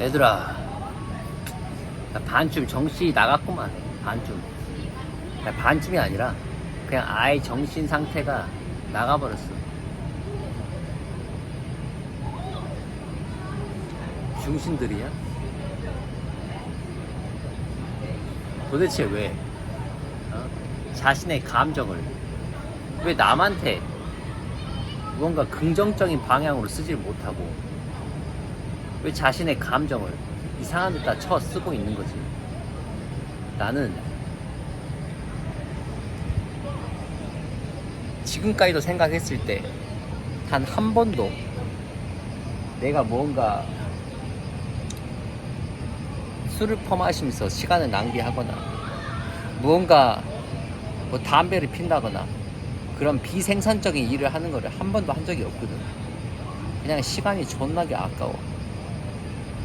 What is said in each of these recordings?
얘들아 나 반쯤 정신이 나갔구만 반쯤. 나 반쯤이 아니라 그냥 아예 정신 상태가 나가버렸어. 중신들이야? 도대체 왜? 어? 자신의 감정을. 왜 남한테 무언가 긍정적인 방향으로 쓰질 못하고 왜 자신의 감정을 이상한 데다 쳐 쓰고 있는 거지? 나는 지금까지도 생각했을 때 단 한 번도 내가 뭔가 술을 퍼마시면서 시간을 낭비하거나 무언가 뭐 담배를 핀다거나 그런 비생산적인 일을 하는 거를 한 번도 한 적이 없거든. 그냥 시간이 존나게 아까워.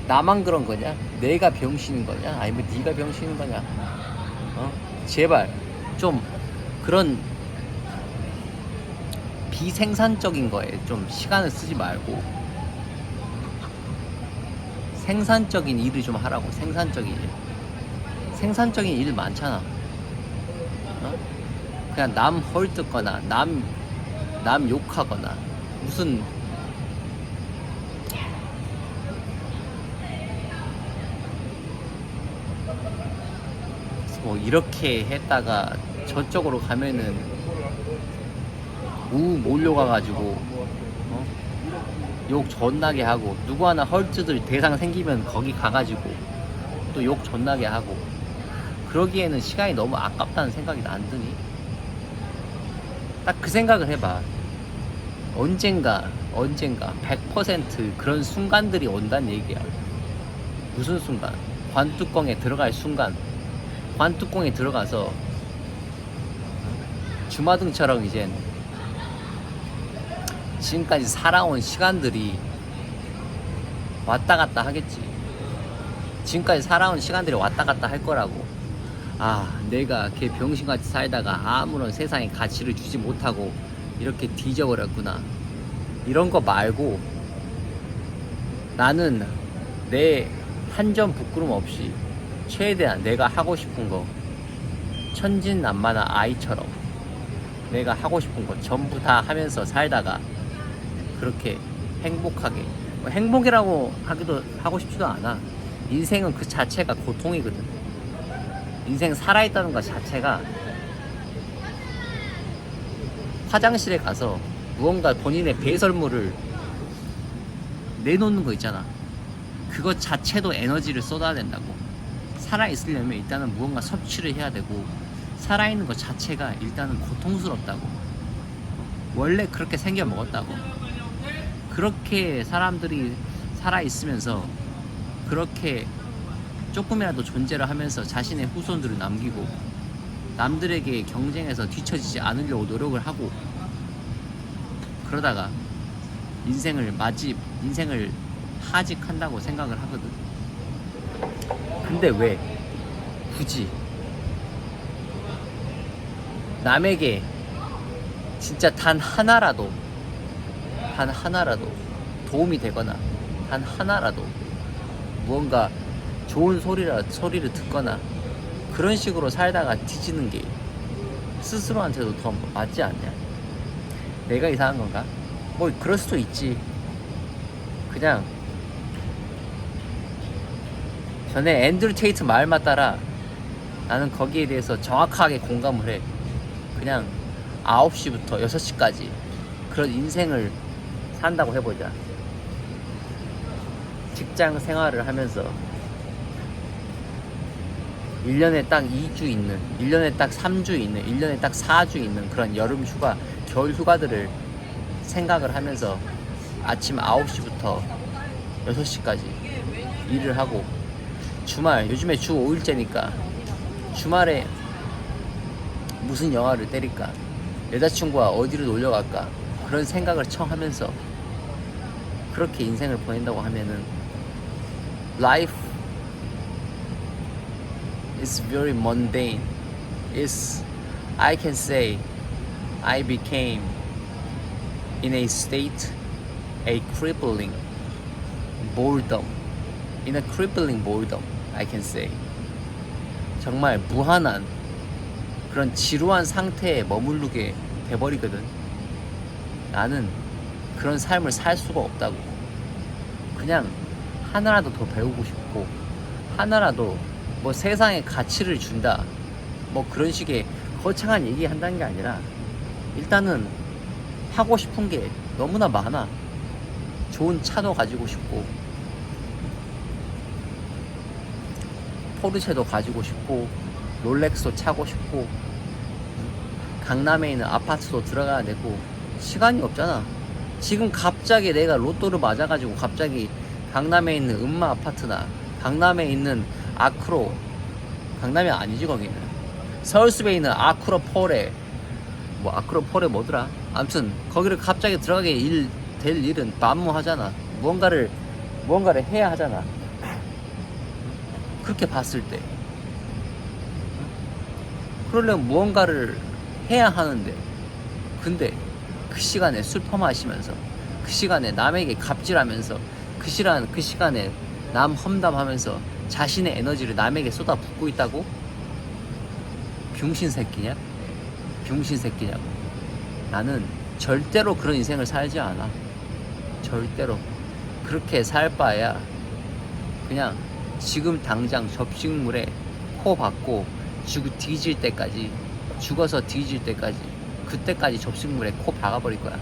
나만 그런 거냐? 내가 병신인 거냐? 아니면 네가 병신인 거냐? 어? 제발 좀 그런 비생산적인 거에 좀 시간을 쓰지 말고 생산적인 일을 좀 하라고 생산적인 일 생산적인 일 많잖아 어? 그냥 남 헐뜯거나 남, 남 욕하거나 무슨 뭐 이렇게 했다가 저쪽으로 가면은 우 몰려가가지고 어? 욕 존나게 하고 누구 하나 헐뜯을 대상 생기면 거기 가가지고 또 욕 존나게 하고 그러기에는 시간이 너무 아깝다는 생각이 안 드니? 딱 그 생각을 해봐 언젠가 언젠가 100% 그런 순간들이 온다는 얘기야 무슨 순간? 관뚜껑에 들어갈 순간 관뚜껑에 들어가서 주마등처럼 이젠 지금까지 살아온 시간들이 왔다 갔다 하겠지. 지금까지 살아온 시간들이 왔다 갔다 할 거라고. 아, 내가 걔 병신같이 살다가 아무런 세상에 가치를 주지 못하고 이렇게 뒤져버렸구나. 이런 거 말고 나는 내 한 점 부끄럼 없이 최대한 내가 하고 싶은 거 천진난만한 아이처럼 내가 하고 싶은 거 전부 다 하면서 살다가 그렇게 행복하게 뭐 행복이라고 하기도 하고 싶지도 않아. 인생은 그 자체가 고통이거든. 인생 살아있다는 것 자체가 화장실에 가서 무언가 본인의 배설물을 내놓는 거 있잖아. 그것 자체도 에너지를 쏟아야 된다고 살아있으려면 일단은 무언가 섭취를 해야 되고 살아있는 것 자체가 일단은 고통스럽다고 원래 그렇게 생겨 먹었다고 그렇게 사람들이 살아있으면서 그렇게 조금이라도 존재를 하면서 자신의 후손들을 남기고 남들에게 경쟁해서 뒤처지지 않으려고 노력을 하고 그러다가 인생을 맞이 인생을 하직한다고 생각을 하거든. 근데 왜 굳이 남에게 진짜 단 하나라도 단 하나라도 도움이 되거나 단 하나라도 무언가 좋은 소리라 소리를 듣거나 그런 식으로 살다가 뒤지는 게 스스로한테도 더 맞지 않냐? 내가 이상한 건가? 뭐 그럴 수도 있지. 그냥 전에 앤드류 테이트 말만 따라 나는 거기에 대해서 정확하게 공감을 해. 그냥 9시부터 6시까지 그런 인생을 산다고 해보자. 직장 생활을 하면서 1년에 딱 2주 있는, 1년에 딱 3주 있는, 1년에 딱 4주 있는 그런 여름 휴가, 겨울 휴가들을 생각을 하면서 아침 9시부터 6시까지 일을 하고 주말, 요즘에 주 5일째니까 주말에 무슨 영화를 때릴까? 여자친구와 어디를 놀러 갈까? 그런 생각을 청 하면서 그렇게 인생을 보낸다고 하면은 life is very mundane. It's I can say I became in a state a crippling boredom in a crippling boredom, I can say. 정말 무한한 그런 지루한 상태에 머무르게 돼버리거든. 나는 그런 삶을 살 수가 없다고. 그냥 하나라도 더 배우고 싶고, 하나라도 뭐 세상에 가치를 준다. 뭐 그런 식의 거창한 얘기 한다는 게 아니라, 일단은 하고 싶은 게 너무나 많아. 좋은 차도 가지고 싶고, 포르쉐도 가지고 싶고, 롤렉스도 차고 싶고, 강남에 있는 아파트도 들어가야 되고, 시간이 없잖아. 지금 갑자기 내가 로또를 맞아가지고 갑자기 강남에 있는 음마 아파트나 강남에 있는 아크로 강남이 아니지 거기는. 서울숲에 있는 아크로 폴에 뭐 아크로 폴에 뭐더라? 아무튼 거기를 갑자기 들어가게 일, 될 일은 만무하잖아. 무언가를 무언가를 해야 하잖아 그렇게 봤을 때 그러려면 무언가를 해야 하는데 근데 그 시간에 술 퍼마시면서 그 시간에 남에게 갑질하면서 그 시간 그 시간에 남 험담하면서 자신의 에너지를 남에게 쏟아붓고 있다고? 병신 새끼냐? 병신 새끼냐고. 나는 절대로 그런 인생을 살지 않아. 절대로. 그렇게 살 바에야 그냥 지금 당장 접식물에 코 박고 죽 뒤질 때까지 죽어서 뒤질 때까지 그때까지 접식물에 코 박아버릴 거야.